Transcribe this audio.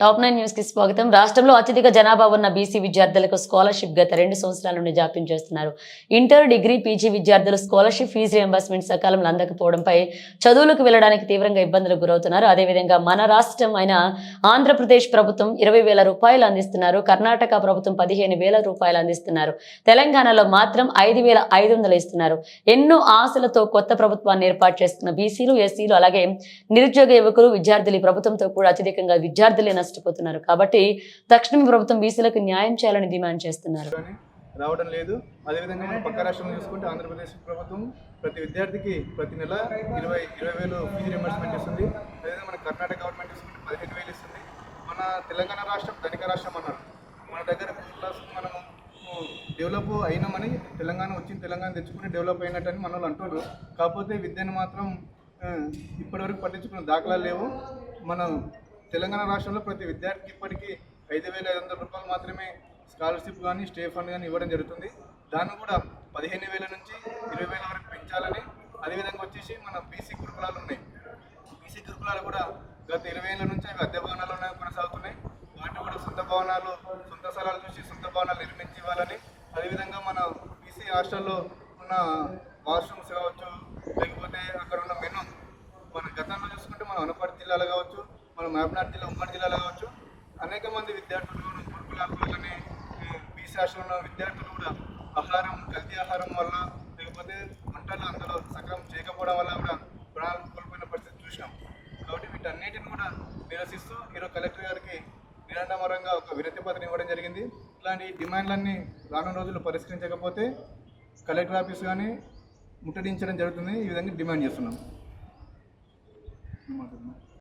Top nine న్యూస్కి స్వాగతం. రాష్ట్రంలో అత్యధిక జనాభా ఉన్న బీసీ విద్యార్థులకు స్కాలర్షిప్ గత రెండు సంవత్సరాల నుండి జాప్యం చేస్తున్నారు. ఇంటర్ డిగ్రీ పీజీ విద్యార్థులు స్కాలర్షిప్ ఫీజు రియంబర్స్మెంట్ సకాలంలో అందకపోవడంపై చదువులకు వెళ్ళడానికి తీవ్రంగా ఇబ్బందులకు గురవుతున్నారు. అదేవిధంగా మన రాష్ట్రం అయిన ఆంధ్రప్రదేశ్ ప్రభుత్వం ఇరవై వేల రూపాయలు అందిస్తున్నారు. కర్ణాటక ప్రభుత్వం పదిహేను వేల రూపాయలు అందిస్తున్నారు. తెలంగాణలో మాత్రం ఐదు వేల ఐదు వందలు ఇస్తున్నారు. ఎన్నో ఆశలతో కొత్త ప్రభుత్వాన్ని ఏర్పాటు చేస్తున్న బీసీలు ఎస్సీలు అలాగే నిరుద్యోగ యువకులు విద్యార్థులు ప్రభుత్వంతో కూడా అత్యధికంగా విద్యార్థులైన నష్టపోతున్నారు. కాబట్టి తక్షణమే ప్రభుత్వం బీసీలకు న్యాయం చేయాలని డిమాండ్ చేస్తున్నారు. కానీ రావడం లేదు. అదేవిధంగా మన పక్క రాష్ట్రం చూసుకుంటే ఆంధ్రప్రదేశ్ ప్రభుత్వం ప్రతి విద్యార్థికి ప్రతి నెల ఇరవై ఇరవై వేలు ఫీజు రియంబర్స్మెంట్ ఇస్తుంది. అదేవిధంగా మన కర్ణాటక గవర్నమెంట్ చూసుకుంటే పదిహేను వేలు ఇస్తుంది. మన తెలంగాణ రాష్ట్రం ధనిక రాష్ట్రం అన్నారు. మన దగ్గర క్లాస్ మనము డెవలప్ అయినామని తెలంగాణ వచ్చింది తెలంగాణ తెచ్చుకుని డెవలప్ అయినట్టని మన వాళ్ళు అంటున్నారు. కాకపోతే విద్యను మాత్రం ఇప్పటివరకు పట్టించుకున్న దాఖలాలు లేవు. మనం తెలంగాణ రాష్ట్రంలో ప్రతి విద్యార్థికి ఇప్పటికీ ఐదు వేల ఐదు వందల రూపాయలు మాత్రమే స్కాలర్షిప్ కానీ స్టే ఫండ్ కానీ ఇవ్వడం జరుగుతుంది. దాన్ని కూడా పదిహేను వేల నుంచి ఇరవై వేల వరకు పెంచాలని అదేవిధంగా వచ్చేసి మన బీసీ గురుకులాలు ఉన్నాయి. బీసీ గురుకులాలు కూడా గత ఇరవై ఏళ్ళ నుంచి అవి అద్దె భవనాలు కొనసాగుతున్నాయి. వాటిని కూడా సొంత భవనాలు సొంత స్థలాలు చూసి సొంత భవనాలు నిర్మించి ఇవ్వాలని అదేవిధంగా మన బీసీ హాస్టల్లో ఉన్న వాష్రూమ్స్ కావచ్చు లేకపోతే అక్కడ ఉన్న మెను మన గతంలో చూసుకుంటే మన వనపర్తి జిల్లాలో కావచ్చు మన మహబూబ్నాథ్ జిల్లా ఉమ్మడి జిల్లాలో కావచ్చు అనేక మంది విద్యార్థులు గురుకులాలని బీసీ ఉన్న విద్యార్థులు కూడా ఆహారం కల్తీ ఆహారం వల్ల లేకపోతే వంటలు అందులో సక్రమం చేయకపోవడం వల్ల కూడా ప్రాణాలు కోల్పోయిన పరిస్థితి చూసినాం. కాబట్టి వీటన్నిటిని కూడా నిరసిస్తూ ఈరోజు కలెక్టర్ గారికి నిరంతరంగా ఒక వినతి పత్రం ఇవ్వడం జరిగింది. ఇట్లాంటి డిమాండ్లన్నీ రానున్న రోజులు పరిష్కరించకపోతే కలెక్టర్ ఆఫీస్ కానీ ముట్టడించడం జరుగుతుంది. ఈ విధంగా డిమాండ్ చేస్తున్నాం.